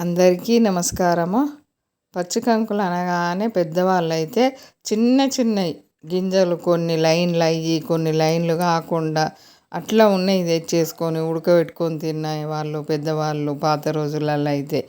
అందరికీ నమస్కారము. పచ్చికంకులు అనగానే పెద్దవాళ్ళు అయితే చిన్న చిన్న గింజలు కొన్ని లైన్లు అయ్యి కొన్ని లైన్లు కాకుండా అట్లా ఉన్నాయి తెచ్చేసుకొని ఉడకబెట్టుకొని తిన్నాయి వాళ్ళు పెద్దవాళ్ళు పాత రోజులలో అయితే.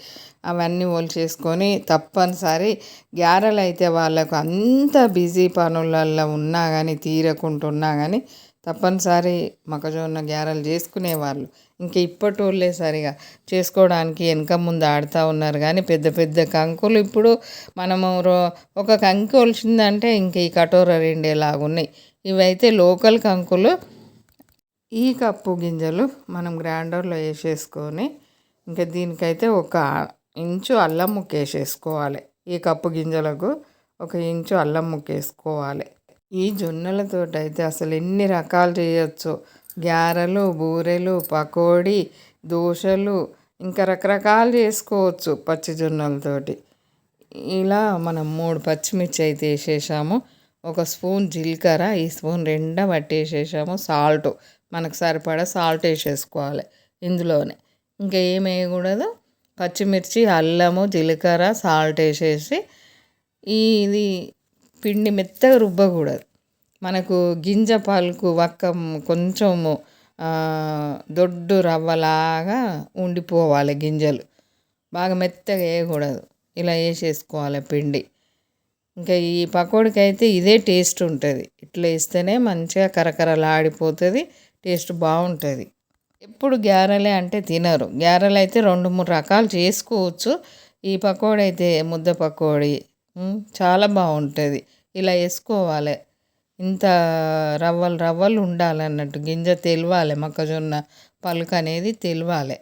అవన్నీ ఒలిచేసుకొని తప్పనిసరి గ్యారెలు అయితే వాళ్ళకు అంత బిజీ పనులలో ఉన్నా కానీ తీరకుంటున్నా కానీ తప్పనిసరి మొక్కజొన్న గ్యారెలు చేసుకునేవాళ్ళు. ఇంక ఇప్పటి వాళ్ళే సరిగా చేసుకోవడానికి వెనక ముందు ఆడుతూ ఉన్నారు. కానీ పెద్ద పెద్ద కంకులు ఇప్పుడు మనము ఒక కంకి ఒలిచిందంటే ఇంక ఈ కటోర రెండేలాగున్నాయి. ఇవైతే లోకల్ కంకులు. ఈ కప్పు గింజలు మనం గ్రైండర్లో వేసేసుకొని ఇంకా దీనికైతే ఒక ఇంచు అల్లం ముక్క వేసేసుకోవాలి. ఈ కప్పు గింజలకు ఒక ఇంచు అల్లం ముక్క వేసుకోవాలి. ఈ జొన్నలతో అయితే అసలు ఎన్ని రకాలు చేయొచ్చు. గారెలు బూరెలు పకోడీ దోశలు ఇంకా రకరకాలు చేసుకోవచ్చు పచ్చి జొన్నలతోటి. ఇలా మనం మూడు పచ్చిమిర్చి అయితే వేసేసాము. ఒక స్పూన్ జీలకర్ర ఈ స్పూన్ రెండా పట్టేసేసాము. సాల్ట్ మనకు సరిపడా సాల్ట్ వేసేసుకోవాలి ఇందులోనే. ఇంకా ఏం వేయకూడదు? పచ్చిమిర్చి అల్లము జీలకర్ర సాల్ట్ వేసేసి ఇది పిండి మెత్తగా రుబ్బకూడదు. మనకు గింజ పాలకు వక్క కొంచెము దొడ్డు రవ్వలాగా ఉండిపోవాలి గింజలు. బాగా మెత్తగా వేయకూడదు. ఇలా వేసేసుకోవాలి పిండి. ఇంకా ఈ పకోడికి అయితే ఇదే టేస్ట్ ఉంటుంది. ఇట్లా వేస్తేనే మంచిగా కరకరలాడిపోతుంది టేస్ట్ బాగుంటుంది. ఎప్పుడు గ్యారెలే అంటే తినరు. గ్యారెలు అయితే రెండు మూడు రకాలు చేసుకోవచ్చు. ఈ పకోడీ అయితే ముద్ద పకోడీ చాలా బాగుంటుంది. ఇలా వేసుకోవాలి. ఇంత రవ్వలు రవ్వలు ఉండాలన్నట్టు గింజ తెలవాలి మొక్కజొన్న పలుకు అనేది తెలవాలి.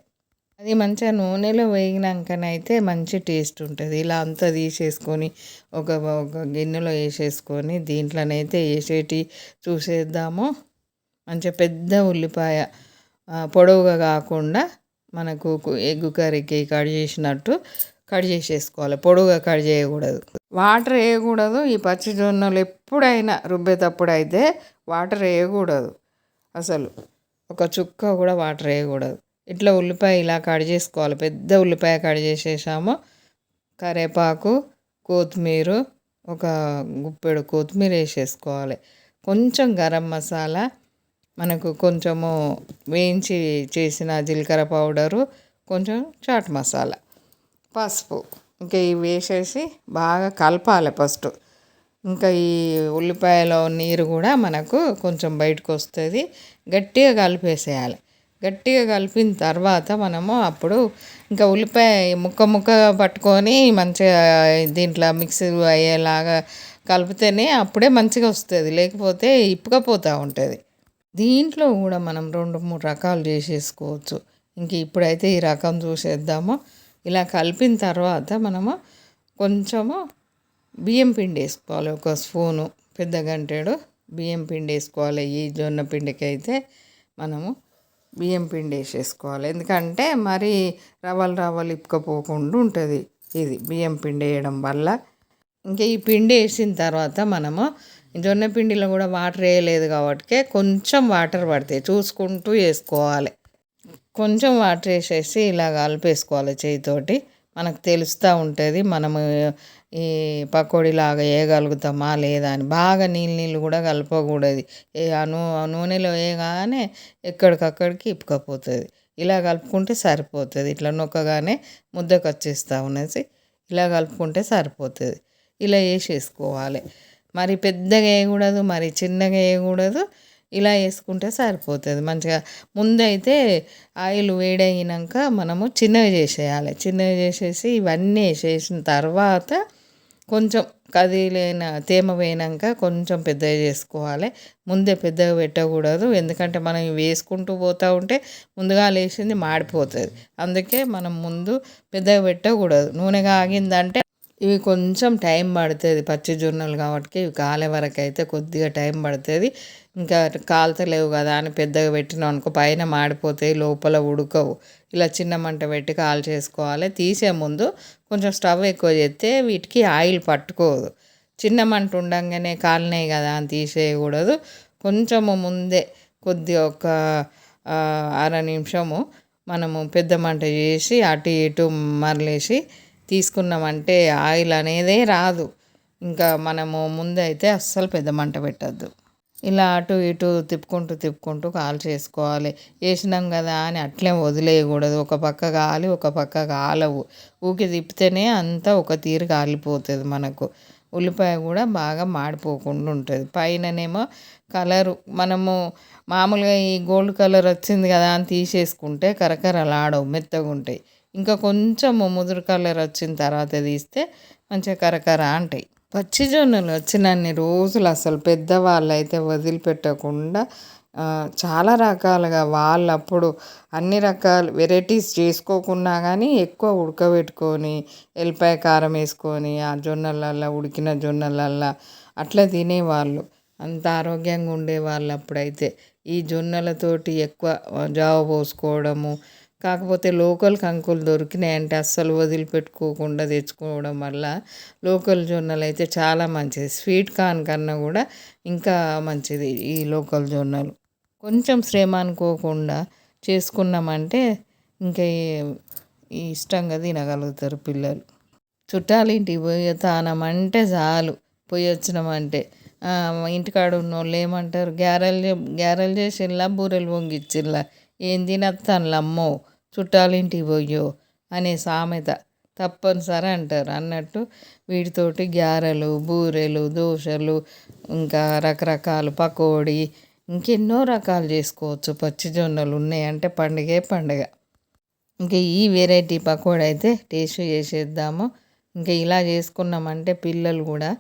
అది మంచిగా నూనెలో వేగినాకనైతే మంచి టేస్ట్ ఉంటుంది. ఇలా అంతా తీసేసుకొని ఒక ఒక గిన్నెలో వేసేసుకొని దీంట్లోనైతే వేసేటి చూసేద్దాము. మంచిగా పెద్ద ఉల్లిపాయ పొడవుగా కాకుండా మనకు ఎగ్గు కర్రీకి కట్ చేసినట్టు కట్ చేసేసుకోవాలి. పొడుగా కట్ చేయకూడదు. వాటర్ వేయకూడదు. ఈ పచ్చి జొన్నలు ఎప్పుడైనా రుబ్బేటప్పుడు అయితే వాటర్ వేయకూడదు. అసలు ఒక చుక్క కూడా వాటర్ వేయకూడదు. ఇట్లా ఉల్లిపాయ ఇలా కట్ చేసుకోవాలి. పెద్ద ఉల్లిపాయ కట్ చేసేసాము. కరివేపాకు కొత్తిమీర ఒక గుప్పెడు కొత్తిమీర వేసేసుకోవాలి. కొంచెం గరం మసాలా మనకు కొంచెము వేయించి చేసిన జీలకర్ర పౌడరు కొంచెం చాట్ మసాలా. పసుపు. ఇంకా ఇవి వేసేసి బాగా కలపాలి ఫస్ట్. ఇంకా ఈ ఉల్లిపాయలో నీరు కూడా మనకు కొంచెం బయటకు వస్తుంది. గట్టిగా కలిపేసేయాలి. గట్టిగా కలిపిన తర్వాత మనము అప్పుడు ఇంకా ఉల్లిపాయ ముక్క ముక్క పట్టుకొని మంచిగా దీంట్లో మిక్సీ అయ్యేలాగా కలిపితేనే అప్పుడే మంచిగా వస్తుంది. లేకపోతే ఇప్పుకపోతూ ఉంటుంది. దీంట్లో కూడా మనం రెండు మూడు రకాలు చేసేసుకోవచ్చు. ఇంక ఇప్పుడైతే ఈ రకం చూసేద్దాము. ఇలా కలిపిన తర్వాత మనము కొంచెము బియ్యం పిండి వేసుకోవాలి. ఒక స్పూను పెద్ద గంటెడు బియ్యం పిండి వేసుకోవాలి. ఈ జొన్న పిండికి అయితే మనము బియ్యం పిండి వేసేసుకోవాలి. ఎందుకంటే మరి రవ్వలు రవ్వలు ఇప్పుకపోకుండా ఉంటుంది ఇది బియ్యం పిండి వేయడం వల్ల. ఇంకా ఈ పిండి వేసిన తర్వాత మనము జొన్న పిండిలో కూడా వాటర్ వేయలేదు కాబట్టి కొంచెం వాటర్ పడతాయి. చూసుకుంటూ వేసుకోవాలి. కొంచెం వాటర్ వేసేసి ఇలా కలిపేసుకోవాలి చేయితోటి. మనకు తెలుస్తూ ఉంటుంది మనము ఈ పకోడీలాగా వేయగలుగుతామా లేదా అని. బాగా నీళ్ళు నీళ్ళు కూడా కలపకూడదు. ఏ నూ నూనెలో వేయగానే ఎక్కడికక్కడికి ఇప్పుకపోతుంది. ఇలా కలుపుకుంటే సరిపోతుంది. ఇట్లా నొక్కగానే ముద్దకు వచ్చేస్తూ ఉన్నది. ఇలా కలుపుకుంటే సరిపోతుంది. ఇలా వేసేసుకోవాలి మరి పెద్దగా వేయకూడదు మరి చిన్నగా వేయకూడదు ఇలా వేసుకుంటే సరిపోతుంది. మంచిగా ముందైతే ఆయిల్ వేడయినాక మనము చిన్నవి చేసేయాలి. చిన్నవి చేసేసి ఇవన్నీ వేసేసిన తర్వాత కొంచెం కదిలేన తేమ పోయినాక కొంచెం పెద్దగా చేసుకోవాలి. ముందే పెద్దగా పెట్టకూడదు. ఎందుకంటే మనం వేసుకుంటూ పోతూ ఉంటే ముందుగా లేచింది మాడిపోతుంది. అందుకే మనం ముందు పెద్దగా పెట్టకూడదు. నూనెగా ఆగిందంటే ఇవి కొంచెం టైం పడుతుంది పచ్చి జొన్నలు కాబట్టి ఇవి కాలే వరకు అయితే కొద్దిగా టైం పడుతుంది. ఇంకా కాలుతలేవు కదా అని పెద్దగా పెట్టినాం అనుకో పైన మాడిపోతాయి లోపల ఉడకవు. ఇలా చిన్న మంట పెట్టి కాల్ చేసుకోవాలి. తీసే ముందు కొంచెం స్టవ్ ఎక్కువ చేస్తే వీటికి ఆయిల్ పట్టుకోదు. చిన్న మంట ఉండగానే కాలినాయి కదా అని తీసేయకూడదు. కొంచెము ముందే కొద్దిగా ఒక అర నిమిషము మనము పెద్ద మంట చేసి అటు ఇటు మరలేసి తీసుకున్నామంటే ఆయిల్ అనేదే రాదు. ఇంకా మనము ముందైతే అస్సలు పెద్ద మంట పెట్టద్దు. ఇలా అటు ఇటు తిప్పుకుంటూ తిప్పుకుంటూ కాలు చేసుకోవాలి. వేసినాం కదా అని అట్లే వదిలేయకూడదు. ఒక పక్క కాలి ఒక పక్క కాలవు ఊకి తిప్పితేనే అంతా ఒక తీరు కాలిపోతుంది మనకు. ఉల్లిపాయ కూడా బాగా మాడిపోకుండా ఉంటుంది. పైననేమో కలరు. మనము మామూలుగా ఈ గోల్డ్ కలర్ వచ్చింది కదా అని తీసేసుకుంటే కరకరలాడవు మెత్తగా ఉంటాయి ఇంకా కొంచెం ముదురు కలర్ వచ్చిన తర్వాత తీస్తే మంచిగా కరకర అంటాయి. పచ్చి జొన్నలు వచ్చినన్ని రోజులు అసలు పెద్దవాళ్ళు అయితే వదిలిపెట్టకుండా చాలా రకాలుగా వాళ్ళు అప్పుడు అన్ని రకాల వెరైటీస్ చేసుకోకున్నా కానీ ఎక్కువ ఉడకబెట్టుకొని ఎల్లిపాయ కారం వేసుకొని ఆ జొన్నలల్లో ఉడికిన జొన్నలల్లో అట్లా తినేవాళ్ళు. అంత ఆరోగ్యంగా ఉండేవాళ్ళు అప్పుడైతే ఈ జొన్నలతోటి ఎక్కువ జావ పోసుకోవడము కాకపోతే లోకల్ కంకులు దొరికినాయంటే అస్సలు వదిలిపెట్టుకోకుండా తెచ్చుకోవడం వల్ల లోకల్ జొన్నలు అయితే చాలా మంచిది. స్వీట్ కార్న్ కన్నా కూడా ఇంకా మంచిది ఈ లోకల్ జొన్నలు. కొంచెం శ్రమ అనుకోకుండా చేసుకున్నామంటే ఇంకా ఇష్టంగా తినగలుగుతారు పిల్లలు. చుట్టాలింటికి పోయి తానమంటే చాలు. పోయి వచ్చినామంటే. ఇంటికాడ ఉన్న వాళ్ళు ఏమంటారు గ్యారెలు గ్యారెలు చేసిల్లా బూరెలు పొంగిచ్చిల్లా ఏంది తినత్తాను చుట్టాలింటికి పోయో అనే సామెత తప్పనిసరి అంటారు. అన్నట్టు వీటితోటి గారెలు బూరెలు దోశలు ఇంకా రకరకాల పకోడీ ఇంకెన్నో రకాలు చేసుకోవచ్చు. పచ్చి జొన్నలు ఉన్నాయంటే పండుగే పండుగ. ఇంకా ఈ వెరైటీ పకోడీ అయితే టేస్ట్ చేసేద్దాము. ఇంకా ఇలా చేసుకున్నామంటే పిల్లలు కూడా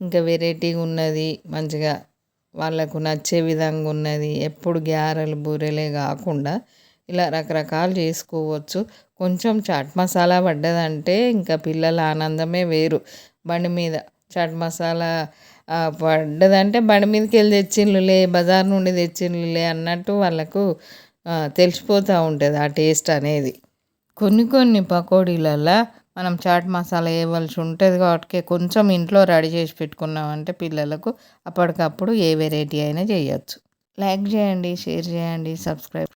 ఇంకా వెరైటీగా ఉన్నది మంచిగా వాళ్ళకు నచ్చే విధంగా ఉన్నది. ఎప్పుడు గ్యారెలు బూరెలే కాకుండా ఇలా రకరకాలు చేసుకోవచ్చు. కొంచెం చాట్ మసాలా పడ్డదంటే ఇంకా పిల్లల ఆనందమే వేరు. బండి మీద చాట్ మసాలా పడ్డదంటే బండి మీదకి వెళ్ళి తెచ్చిండ్రులే బజార్ నుండి తెచ్చిండ్రులే అన్నట్టు వాళ్ళకు తెలిసిపోతూ ఉంటుంది ఆ టేస్ట్ అనేది. కొన్ని కొన్ని పకోడీలలో మనం చాట్ మసాలా వేయవలసి ఉంటుంది కాబట్టి కొంచెం ఇంట్లో రెడీ చేసి పెట్టుకున్నామంటే పిల్లలకు అప్పటికప్పుడు ఏ వెరైటీ అయినా చేయొచ్చు. లైక్ చేయండి షేర్ చేయండి సబ్స్క్రైబ్